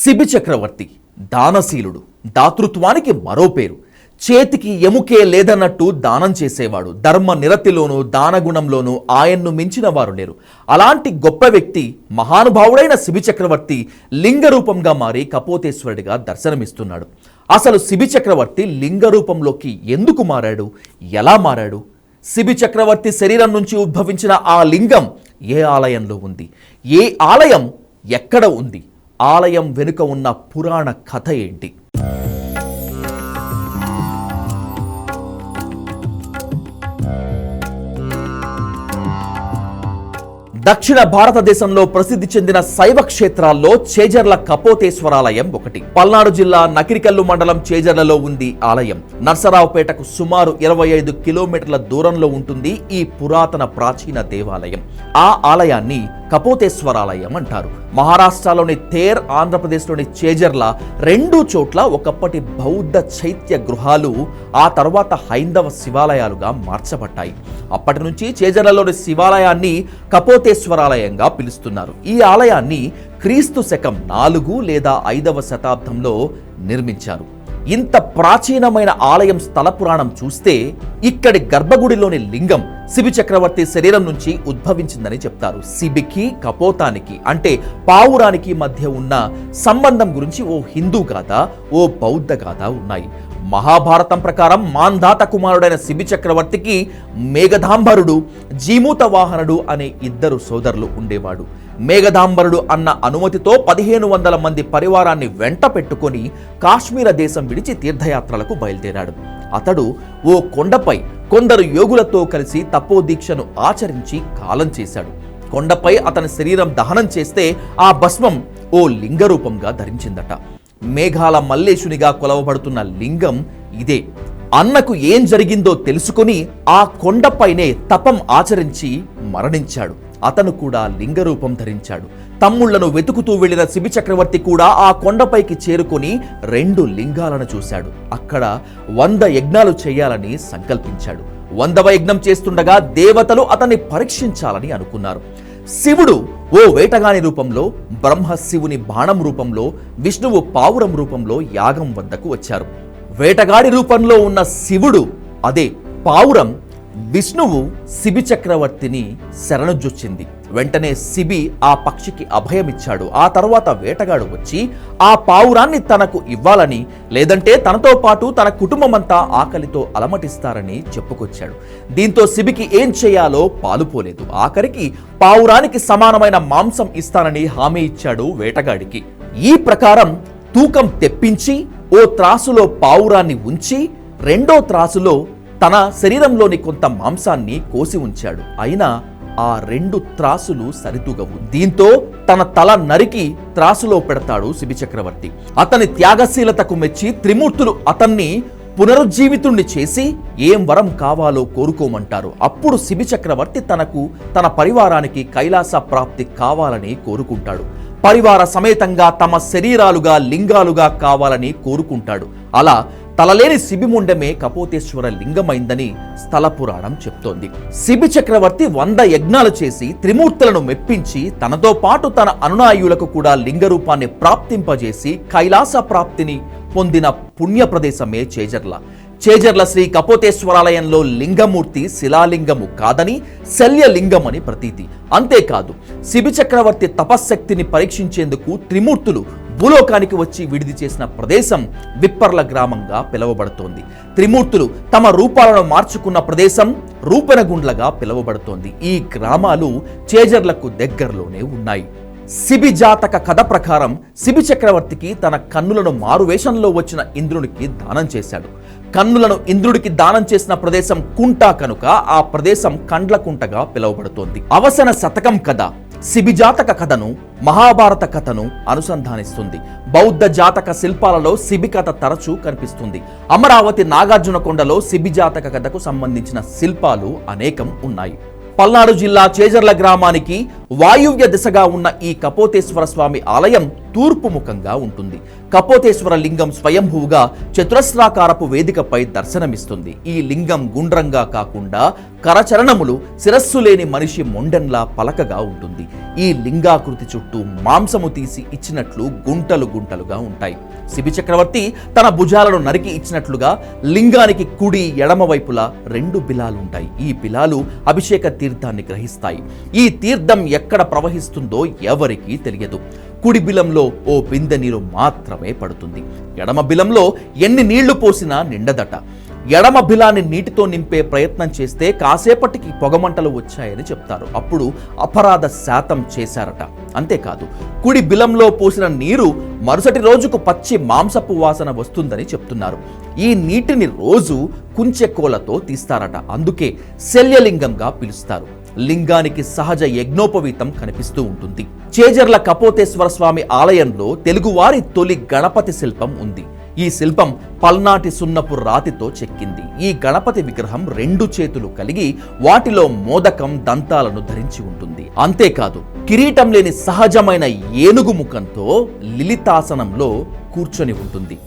శిబి చక్రవర్తి దానశీలుడు దాతృత్వానికి మరో పేరు. చేతికి ఎముకే లేదన్నట్టు దానం చేసేవాడు. ధర్మ నిరతిలోనూ దానగుణంలోనూ ఆయన్ను మించిన వారు లేరు. అలాంటి గొప్ప వ్యక్తి మహానుభావుడైన శిబి చక్రవర్తి లింగ రూపంగా మారి కపోతేశ్వరుడిగా దర్శనమిస్తున్నాడు. అసలు శిబి చక్రవర్తి లింగ రూపంలోకి ఎందుకు మారాడు? ఎలా మారాడు? శిబి చక్రవర్తి శరీరం నుంచి ఉద్భవించిన ఆ లింగం ఏ ఆలయంలో ఉంది? ఏ ఆలయం ఎక్కడ ఉంది? ఆలయం వెనుక ఉన్న పురాణ కథ ఏంటి? దక్షిణ భారతదేశంలో ప్రసిద్ధి చెందిన శైవ క్షేత్రాల్లో చేజర్ల కపోతేశ్వరాలయం ఒకటి. పల్నాడు జిల్లా నకిరికల్లు మండలం చేజర్లలో ఉంది ఆలయం. నర్సరావుపేటకు సుమారు ఇరవై ఐదు కిలోమీటర్ల దూరంలో ఉంటుంది ఈ పురాతన ప్రాచీన దేవాలయం. ఆ ఆలయాన్ని కపోతేశ్వరాలయం అంటారు. మహారాష్ట్రలోని తేర్ ఆంధ్రప్రదేశ్లోని చేజర్ల రెండు చోట్ల ఒకప్పటి బౌద్ధ చైత్య గృహాలు ఆ తర్వాత హైందవ శివాలయాలుగా మార్చబడ్డాయి. అప్పటి నుంచి చేజర్లలోని శివాలయాన్ని కపోతేశ్వరాలయంగా పిలుస్తున్నారు. ఈ ఆలయాన్ని క్రీస్తు శకం నాలుగు లేదా ఐదవ శతాబ్దంలో నిర్మించారు. ఇంత ప్రాచీనమైన ఆలయం స్థల పురాణం చూస్తే ఇక్కడి గర్భగుడిలోని లింగం శిబి చక్రవర్తి శరీరం నుంచి ఉద్భవించిందని చెప్తారు. శిబికి కపోతానికి అంటే పావురానికి మధ్య ఉన్న సంబంధం గురించి ఓ హిందూ గాథ ఓ బౌద్ధ గాథ ఉన్నాయి. మహాభారతం ప్రకారం మాంధాత కుమారుడైన శిబి చక్రవర్తికి మేఘధాంబరుడు జీమూత వాహనుడు అనే ఇద్దరు సోదరులు ఉండేవాడు. మేఘదాంబరుడు అన్న అనుమతితో పదిహేను వందల మంది పరివారాన్ని వెంట పెట్టుకొని కాశ్మీర దేశం విడిచి తీర్థయాత్రలకు బయలుదేరాడు. అతడు ఓ కొండపై కొందరు యోగులతో కలిసి తపోదీక్షను ఆచరించి కాలం చేశాడు. కొండపై అతని శరీరం దహనం చేస్తే ఆ భస్మం ఓ లింగ రూపంగా ధరించిందట. మేఘాల మల్లేశునిగా కొలవబడుతున్న లింగం ఇదే. అన్నకు ఏం జరిగిందో తెలుసుకుని ఆ కొండపైనే తపం ఆచరించి మరణించాడు. అతను కూడా లింగ రూపం ధరించాడు. తమ్ముళ్ళను వెతుకుతూ వెళ్ళిన శిబి చక్రవర్తి కూడా ఆ కొండపైకి చేరుకొని రెండు లింగాలను చూశాడు. అక్కడ వంద యజ్ఞాలు చేయాలని సంకల్పించాడు. వందవ యజ్ఞం చేస్తుండగా దేవతలు అతన్ని పరీక్షించాలని అనుకున్నారు. శివుడు ఓ వేటగాని రూపంలో బ్రహ్మ శివుని బాణం రూపంలో విష్ణువు పావురం రూపంలో యాగం వద్దకు వచ్చారు. వేటగాడి రూపంలో ఉన్న శివుడు అదే పావురం విష్ణువు శిబి చక్రవర్తిని శరణుజొచ్చింది. వెంటనే శిబి ఆ పక్షికి అభయమిచ్చాడు. ఆ తర్వాత వేటగాడు వచ్చి ఆ పావురాన్ని తనకు ఇవ్వాలని లేదంటే తనతో పాటు తన కుటుంబమంతా ఆకలితో అలమటిస్తారని చెప్పుకొచ్చాడు. దీంతో శిబికి ఏం చేయాలో పాలుపోలేదు ఆఖరికి పావురానికి సమానమైన మాంసం ఇస్తానని హామీ ఇచ్చాడు వేటగాడికి. ఈ ప్రకారం తూకం తెప్పించి ఓ త్రాసులో పావురాన్ని ఉంచి రెండో త్రాసులో తన శరీరంలోని కొంత మాంసాన్ని కోసి ఉంచాడు. అయినా ఆ రెండు త్రాసులు సరితూగవు. దీంతో తన తల నరికి త్రాసులో పెడతాడు శిబి చక్రవర్తి. అతని త్యాగశీలతకు మెచ్చి త్రిమూర్తులు అతన్ని పునరుజ్జీవితుణ్ణి చేసి ఏం వరం కావాలో కోరుకోమంటారు. అప్పుడు శిబి చక్రవర్తి తనకు తన పరివారానికి కైలాస ప్రాప్తి కావాలని కోరుకుంటాడు. పరివార సమేతంగా తమ శరీరాలుగా లింగాలుగా కావాలని కోరుకుంటాడు. అలా తలలేని శిబిముండమే కపోతేశ్వర లింగమైందని స్థల పురాణం చెప్తోంది. శిబి చక్రవర్తి వంద యజ్ఞాలు చేసి త్రిమూర్తులను మెప్పించి తనతో పాటు తన అనునాయులకు కూడా లింగ రూపాన్ని ప్రాప్తింపజేసి కైలాస ప్రాప్తిని పొందిన పుణ్య ప్రదేశమే చేజర్ల. చేజర్ల శ్రీ కపోతేశ్వరాలయంలో లింగమూర్తి శిలాలింగము కాదని శల్యలింగమని ప్రతీతి. అంతేకాదు శిబి చక్రవర్తి తపశ్శక్తిని పరీక్షించేందుకు త్రిమూర్తులు భూలోకానికి వచ్చి విడిది చేసిన ప్రదేశం విప్పర్ల గ్రామంగా పిలువబడుతోంది. త్రిమూర్తులు తమ రూపాలను మార్చుకున్న ప్రదేశం రూపనగుండ్లగా పిలువబడుతోంది. ఈ గ్రామాలు చేజర్లకు దగ్గరలోనే ఉన్నాయి. శిబి జాతక కథ ప్రకారం శిబి చక్రవర్తికి తన కన్నులను మారువేషంలో వచ్చిన ఇంద్రునికి దానం చేశాడు. కన్నులను ఇంద్రుడికి దానం చేసిన ప్రదేశం కుంట కనుక ఆ ప్రదేశం కండ్లకుంటగా పిలువబడుతోంది. అవసన శతకం కథ. శిబిజాతక కథను మహాభారత కథను అనుసంధానిస్తుంది. బౌద్ధ జాతక శిల్పాలలో శిబి కథ తరచూ కనిపిస్తుంది. అమరావతి నాగార్జున కొండలో శిబి జాతక కథకు సంబంధించిన శిల్పాలు అనేకం ఉన్నాయి. పల్నాడు జిల్లా చేజర్ల గ్రామానికి వాయువ్య దిశగా ఉన్న ఈ కపోతేశ్వర స్వామి ఆలయం తూర్పు ముఖంగా ఉంటుంది. కపోతేశ్వర లింగం స్వయంభూగా చతురస్రాకారపు వేదికపై దర్శనమిస్తుంది. ఈ లింగం గుండ్రంగా కాకుండా కరచరణములు శిరస్సు లేని మనిషి మొండెన్లా పలకగా ఉంటుంది. ఈ లింగాకృతి చుట్టూ మాంసము తీసి ఇచ్చినట్లు గుంటలు గుంటలుగా ఉంటాయి. శిబి చక్రవర్తి తన భుజాలను నరికి ఇచ్చినట్లుగా లింగానికి కుడి ఎడమ వైపులా రెండు బిలాలుంటాయి. ఈ బిలాలు అభిషేక తీర్థాన్ని గ్రహిస్తాయి. ఈ తీర్థం ఎక్కడ ప్రవహిస్తుందో ఎవరికీ తెలియదు. కుడి బిలంలో ఓ బిందె నీరు మాత్రమే పడుతుంది. ఎడమ బిలంలో ఎన్ని నీళ్ళు పోసినా నిండదట. ఎడమ బిలాన్ని నీటితో నింపే ప్రయత్నం చేస్తే కాసేపటికి పొగమంటలు వచ్చాయని చెప్తారు. అప్పుడు అపరాధ శాతం చేశారట. అంతేకాదు కుడి బిలంలో పోసిన నీరు మరుసటి రోజుకు పచ్చి మాంసపు వాసన వస్తుందని చెప్తున్నారు. ఈ నీటిని రోజు కుంచెకోలతో తీస్తారట. అందుకే శల్యలింగంగా పిలుస్తారు. లింగానికి సహజ యజ్ఞోపవీతం కనిపిస్తూ ఉంటుంది. చేజర్ల కపోతేశ్వర స్వామి ఆలయంలో తెలుగువారి తొలి గణపతి శిల్పం ఉంది. ఈ శిల్పం పల్నాటి సున్నపు రాతితో చెక్కింది. ఈ గణపతి విగ్రహం రెండు చేతులు కలిగి వాటిలో మోదకం దంతాలను ధరించి ఉంటుంది. అంతేకాదు కిరీటం లేని సహజమైన ఏనుగు ముఖంతో లిలితాసనంలో కూర్చొని ఉంటుంది.